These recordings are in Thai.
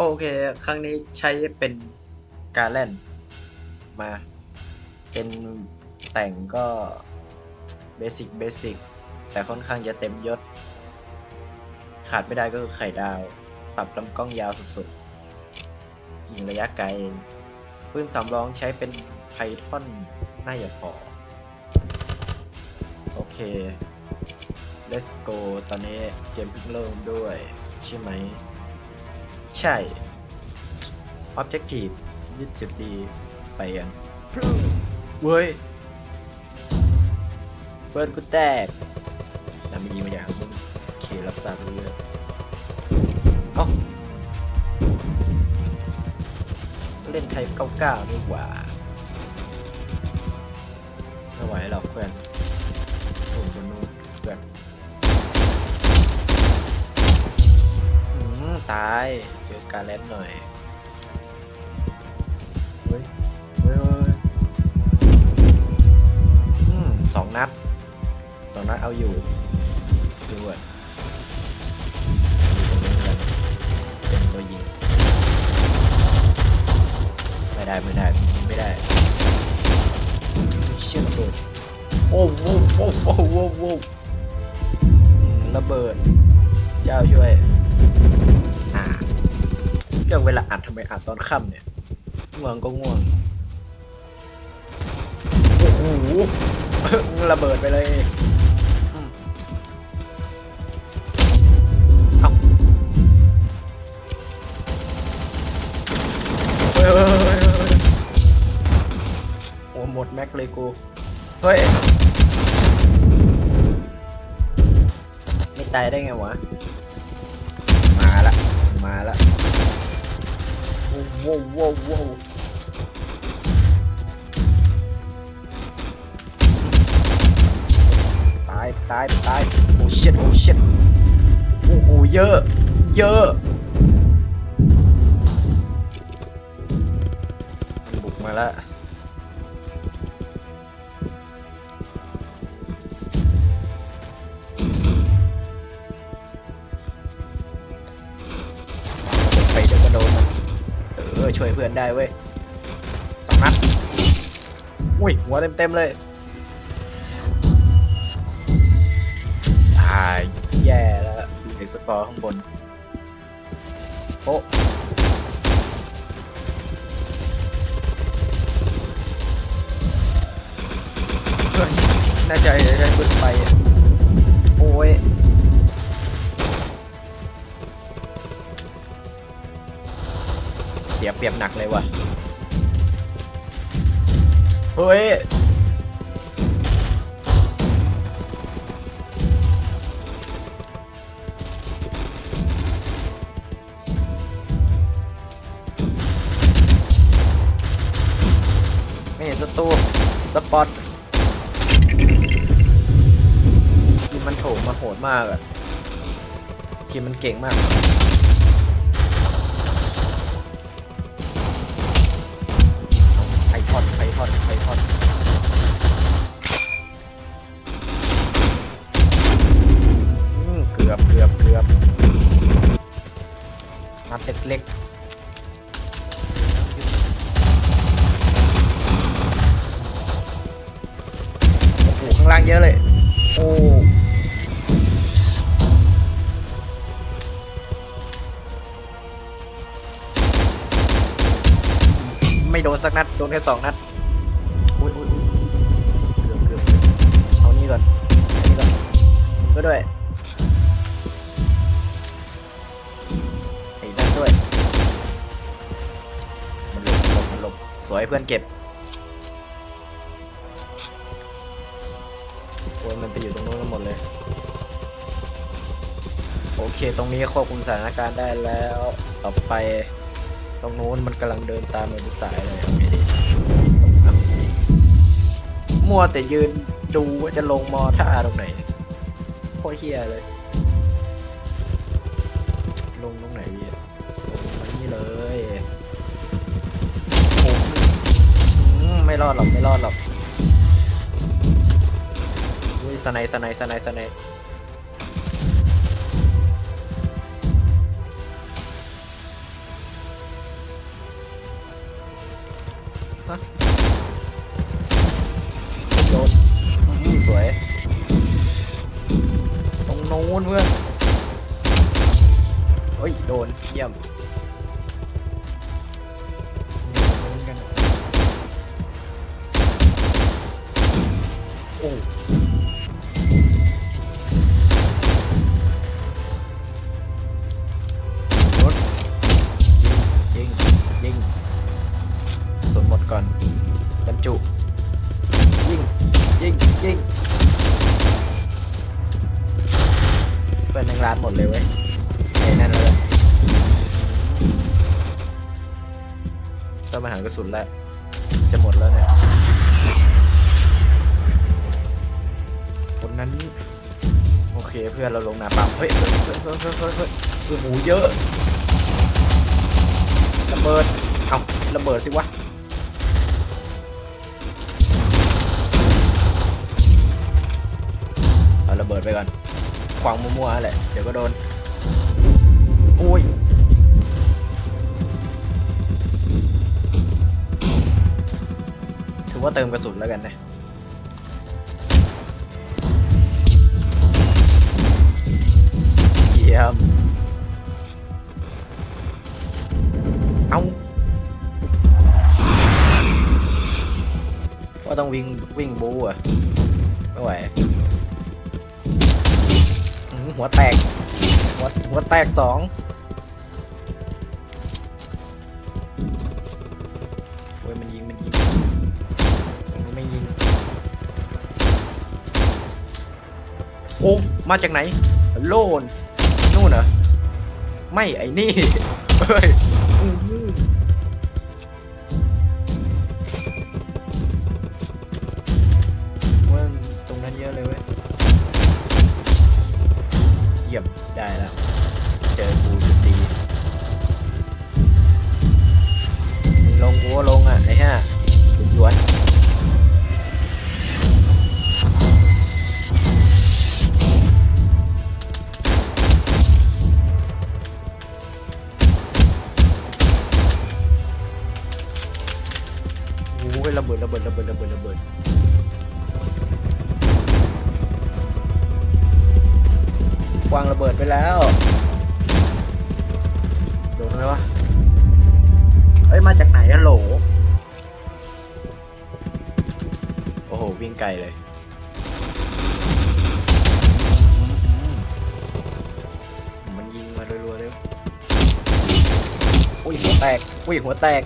โอเค ครั้งนี้ใช้เป็นการเล่นมา เป็นแต่งก็เบสิกเบสิกแต่ค่อนข้างจะเต็มยศ ขาดไม่ได้ก็คือไข่ดาว ปรับลำกล้องยาวสุดๆยิงระยะไกลปืนสำรองใช้เป็นไพทอนน่าจะพอ โอเค let's go ตอนนี้เกมเพิ่งเริ่มด้วย ใช่ไหม ใช่ objective ยึดจุดดีไปกันเว้ยเปิดกูแตกแต่ม่ยิงมาอย่างมึงเครับทราบเรื่องเอ้าเล่นไทย99ดีกว่าไม่ไหวหรอกเพื่อน ตาย เจอการแลนหน่อย เฮ้ยเฮ้ยเฮ้ยอืมสองนัดสองนัดเอาอยู่ดูอะอยู่ตรงนี้กันเป็นตัวยิง ไม่ได้ ไม่ได้ยิงไม่ได้ เชี่ยระเบิดโอ้โหโอ้โหโอ้โหโอ้โหอืมระเบิด เจ้าช่วยอ่าเรื่องเวลาอัดทำไมอัดตอนค่ำเนี่ยง่วงก็ง่วง โอ้โหระเบิดไปเลยอืมเอ้าเฮ้ยเฮ้ยเฮ้ยเฮ้ยเฮ้ยโอ้หมดแม็กเลยกู เฮ้ย ไม่ตายได้ไงวะ มาละ มาละโว้วโว้วโว้วโว้วตายตายตายโอ้ชิตโอ้ชิตโอ้โหเยอะ เยอะมันบุกมาแล้ว ช่วยเพื่อนได้เว้ยสองนัดอุ้ยหัวเต็มเต็มๆเลยตายแย่แล้วเอ็กซ์กอร์ข้างบนโอ้เฮ้ยน่าจะได้ได้ปืนไฟอะโอ้ย สียเปรียบหนักเลยว่ะ เฮ้ย ไม่เห็นศัตรูสปอตคิมมันโถมมาโหดมากอะคิมมันเก่งมาก เล็กโอ้โหข้างล่างเยอะเลย โอ้ไม่โดนสักนัด โดนแค่สองนัด วยเพื่อนเก็บโอ้ยมันไปอยู่ตรงนู้นกันหมดเลย โอเค ตรงนี้ควบคุมสถานการณ์ได้แล้ว ต่อไป ตรงนู้นมันกำลังเดินตามมาเป็นสายเลยเอาไม่ดีเอามัวแต่ยืนดูว่าจะลงมอท่าตรงไหนโคตรเฮียเลย ม่รอดหรอกไม่รอดหรอกอุ้ยสไนส์สไนส์สไนส์สไนส์ฮะโดนอื้อสวย ตรงโน้นเพื่อนเฮ้ย โดน เยี่ยม โอ้รถยิงยิงยิงสนหมดก่อนบรรจุ ยิงยิงยิงเปิดในร้านหมดเลยเว้ยไอ้นั่นเลยต้องมาหากระสุนแล้ว นั้น โอเคเพื่อนเราลงน้ำปั๊เฮ้ยเฮ้ยเฮ้ยเฮ้ยเฮ้ยเฮ้ยเยอเยอะระเบิดเอาระเบิดสิวะเอาระเบิดไปก่อนควางมั่วๆแหละเดี๋ยวก็โดนโอ้ยถือว่าเติมกระสุนแล้วกันนะ ต้องวิ่งวิ่งบูอะไม่ไหวหัวแตก หัวหัวแตกสองโอ้ยมันยิงมันยิงมันไม่ยิงโอ้มาจากไหนโลนนู่นเหรอไม่ไอ้นี่เฮ้ย อุ้ยหัวแตก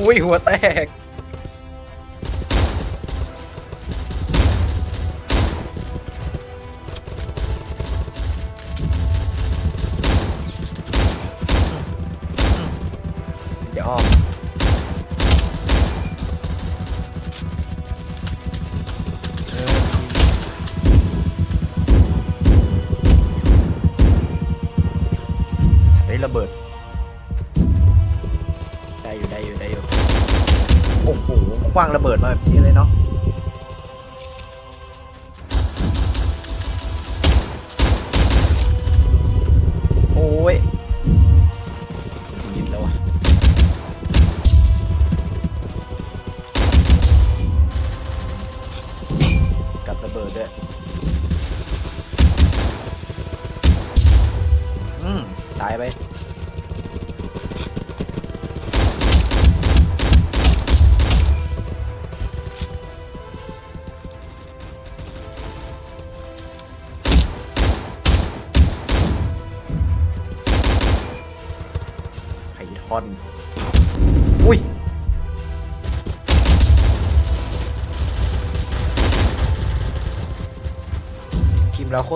อุ้ยหัวแตก เดี๋ยวอ้อม ว้างระเบิดมาแบบ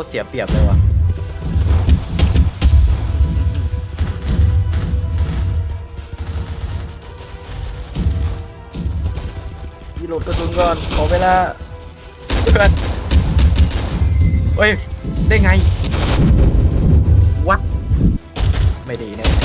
ตรเสียเปรียบเลยว่ะยีโหลดกระสุนก่อน ขอเวลาเพื่อนเฮ้ย ได้ไง what ไม่ดีเนี่ย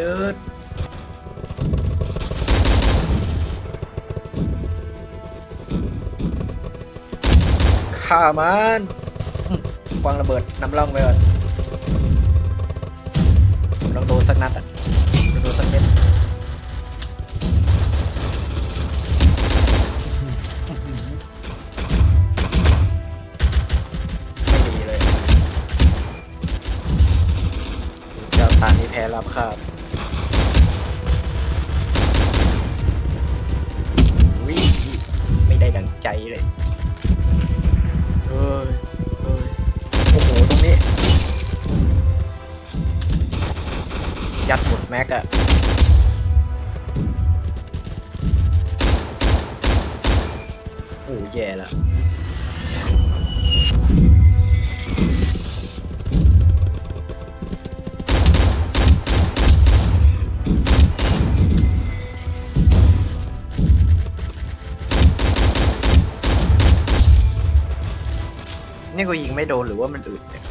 ยึดฆ่ามันอืมวางระเบิดน้ำร่องไปก่อนต้องโดนสักนัดอะต้องโดนสักเม็ดไม่ดีเลยเจ้าตานี้แพ้รับครับ นี่กูยิงไม่โดนหรือว่ามันอึดเนี่ย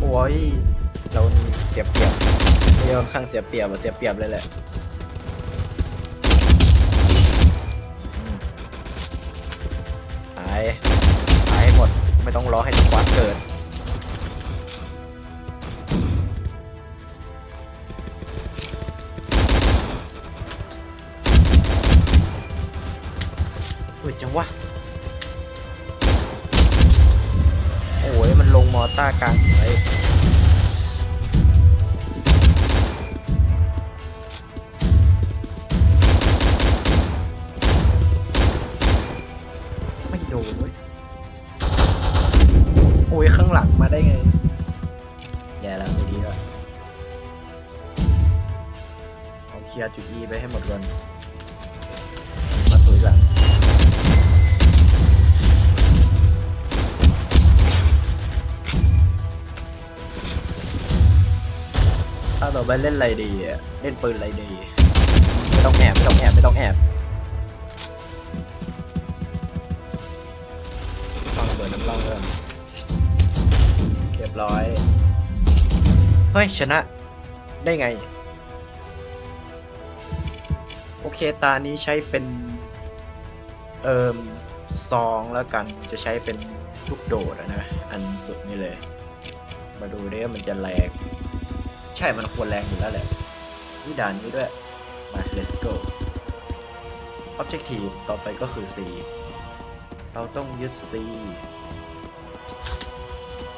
โอ้ยเรานี่เสียเปรียบไม่ค่อนข้างเสียเปรียบอะเสียเปรียบเลยแหละตายตายให้หมดไม่ต้องรอให้ อต้ากลางไว้ เล่นอะไรดีอะเล่นปืนอะไรดี ไม่ต้องแอบไม่ต้องแอบไม่ต้องแอบฟังเบิดน้ำร่องเริ่มเรียบร้อย เฮ้ย ชนะได้ไง โอเคตานี้ใช้เป็น เอ่มซองแล้วกันจะใช้เป็นลูกโดดอะนะ อันสุดนี่เลย มาดูดิว่ามันจะแรง ใช่มันควรแรงอยู่แล้วแหละนี่ด่านนี้ด้วย มา let's go objective ต่อไปก็คือ C เราต้องยึด C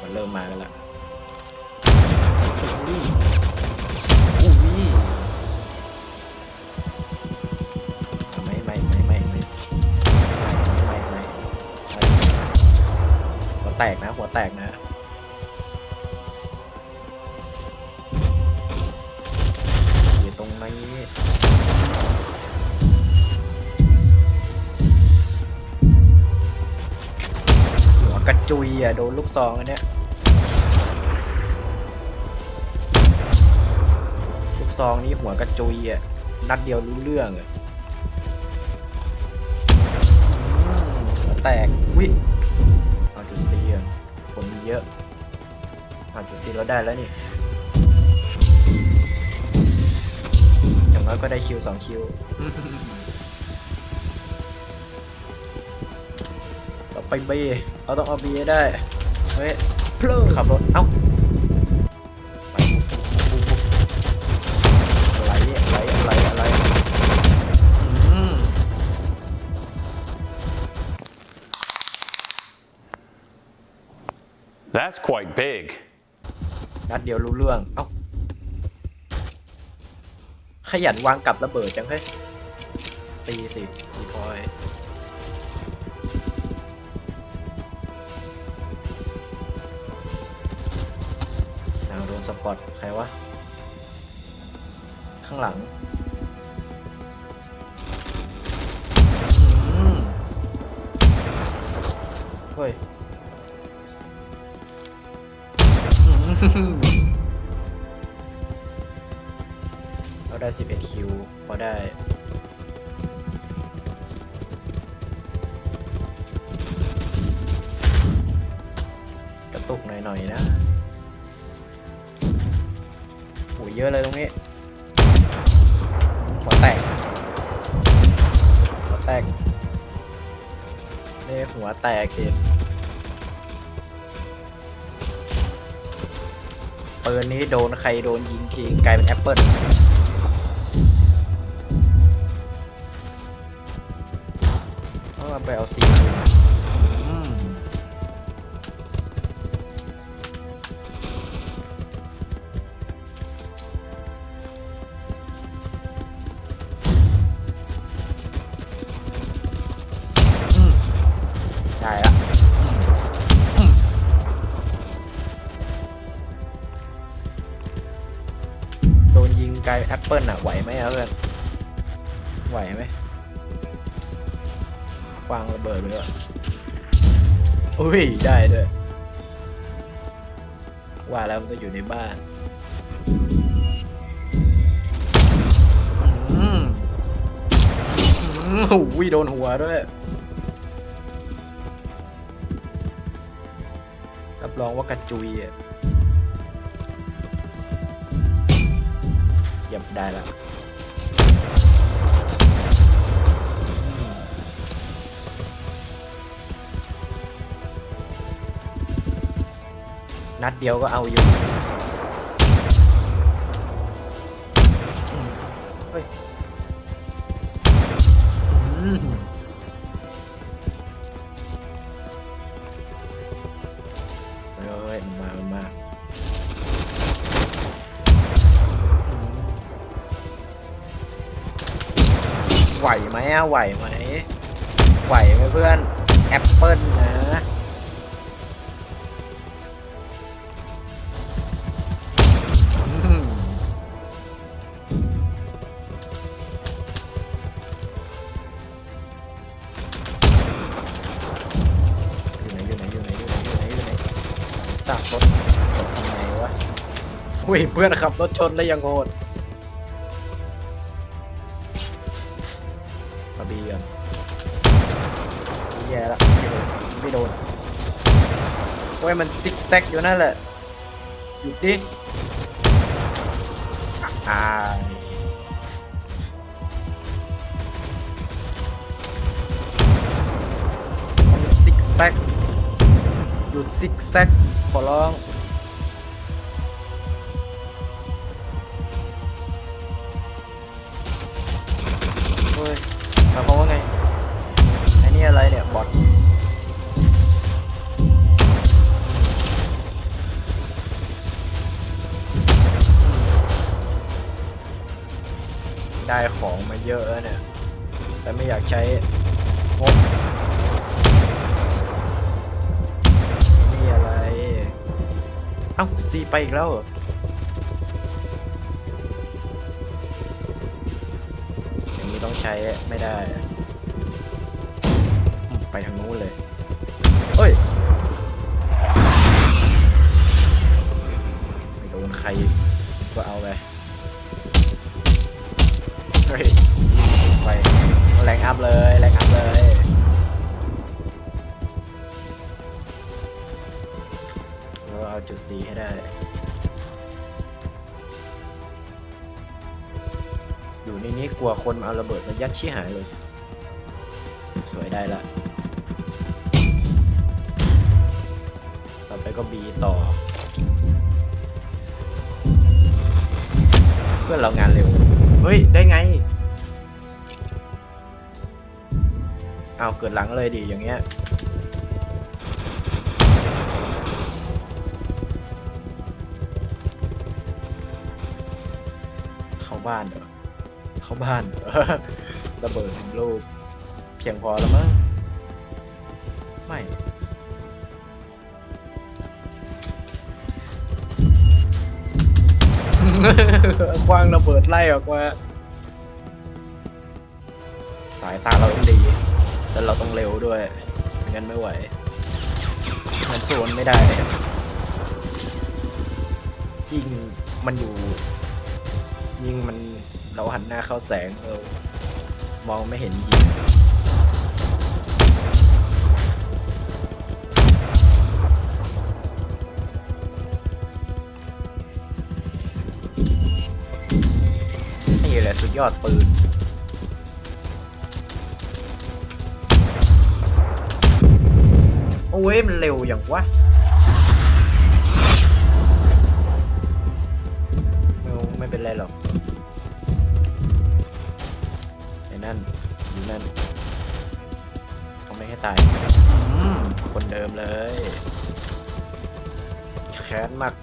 มันเริ่มมากันละอุ้ยอุ้ยไม่ไม่ไม่ไม่ไม่ไม่ไม่หัวแตกนะ หัวแตกนะ จุยอะ โดนลูกซองอันเนี้ย ลูกซองนี้หัวกระจุยอะ นัดเดียวรู้เรื่องอะอืมหัวแตกวิอาจุดซีอะผลมีเยอะอาจุดซีเราได้แล้วนี่ อย่างน้อยก็ได้คิวสองคิว ต่อไปบีเราต้องเอาบีให้ได้เฮ้ยขับรถเอ้าไปอะไรอะไรอะไรอะไรอืม That's quite big. นัดเดียวรู้เรื่อง เอ้า ขยันวางกับระเบิดจังเฮ้ยสี่สิดีพอย สปอตใครวะ ข้างหลังเฮ้ยเราได้ 11 คิวพอได้กระตุกหน่อยๆนะ เยอะเลยตรงนี้หัวแตกหัวแตกนี่หัวแตกเองปืนนี้โดนใครโดนยิงทีกลายเป็นแอปเปิลเอาไปเอาสี ยได้ด้วยว่าแล้วมันก็อยู่ในบ้านอืมอืมหูยโดนหัวด้วย รับรองว่ากระจุยอะยับได้แล้ว นัดเดียวก็เอาอยู่อืมเฮ้ยอืมเฮ้ยมันมามันมาไหวไหมอะไหวไหม ไหวไหมเพื่อน แอปเปิลนะ ยเพื่อนขับรถชนแล้วยังโหดมาบีกันแย่ละไม่โดนไม่โดนโอ้ยมันซิกแซกอยู่นั่นแหละหยุดดิอ่ามันซิกแซกหยุดซิกแซกขอร้อง เยอะแล้วเนี่ย แต่ไม่อยากใช้งบนี่อะไร เอ้าซีไปอีกแล้วเหรออย่างนี้ต้องใช้ไม่ได้ ไปทางนู้นเลยเฮ้ยไม่โดนใครก็เอาไปเฮ้ย ไฟแรงอัพเลยแรงอัพเลยเราเอาจุดสีให้ได้อยู่ในนี้กลัวคนมาเอาระเบิดมายัดชี้หายเลย สวยได้ละ ต่อไปก็บีต่อ เพื่อนเรางานเร็ว เฮ้ย ได้ไง เอาเกิดหลังเลยดิอย่างเงี้ยเข้าบ้านเหรอเข้าบ้านระเบิดหนึ่งลูกเพียงพอแล้วมั้งไม่คว้างระเบิดไล่ออกมา สายตาเราดี แต่เราต้องเร็วด้วยไม่งั้นไม่ไหวมันโซนไม่ได้ยิงมันอยู่ ยิงมันเราหันหน้าเข้าแสงเรามองไม่เห็นยิงนี่แหละสุดยอดปืน โอ้ยมันเร็วอย่างวะไม่ไม่เป็นไรหรอกไอ้นั่นอยู่นั่นเขาไม่ให้ตายอืมคนเดิมเลย แค้นมาก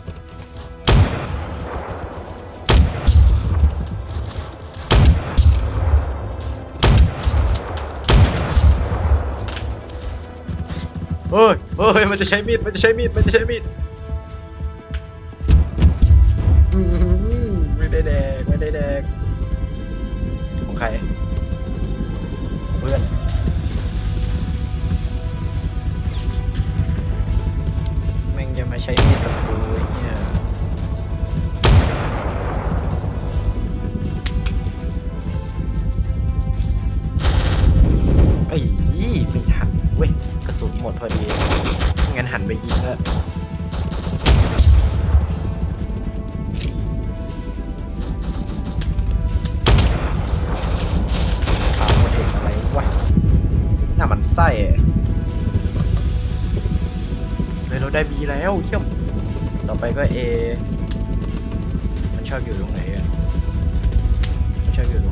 ฮ้ยเฮ้ยมันจะใช้มีดมันจะใช้มีดมันจะใช้มีด ไส้เฮ้ยเราได้ B แล้วเยี่ยมต่อไปก็ A มันชอบอยู่ตรงไหนอะมันชอบอยู่ตรง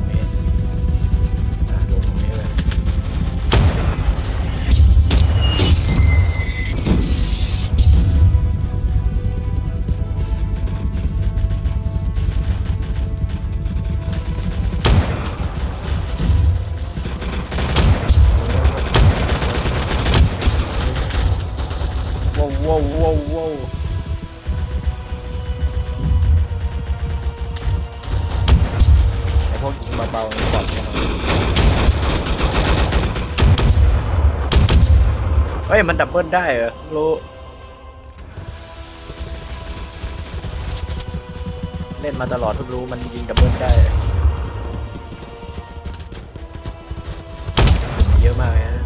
เบาๆก่อนเฮ้ย มันดับเบิลได้เหรอรู้เล่นมาตลอดเพิ่งรู้มันยิงดับเบิลได้ เยอะมากเลยนะ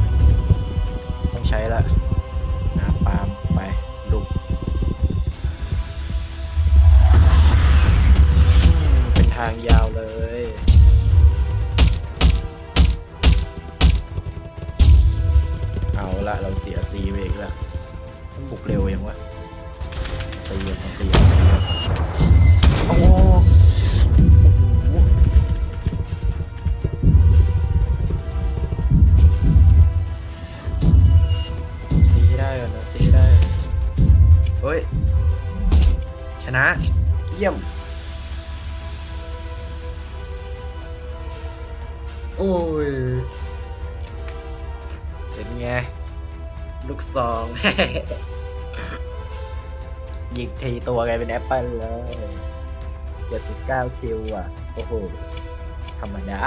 ต้องใช้ละน้ำปาล์มไปลุกเป็นทางยาวเลย ตัวกลายเป็นแอปเปิลเลย79คิวอะ โอ้โห ธรรมดา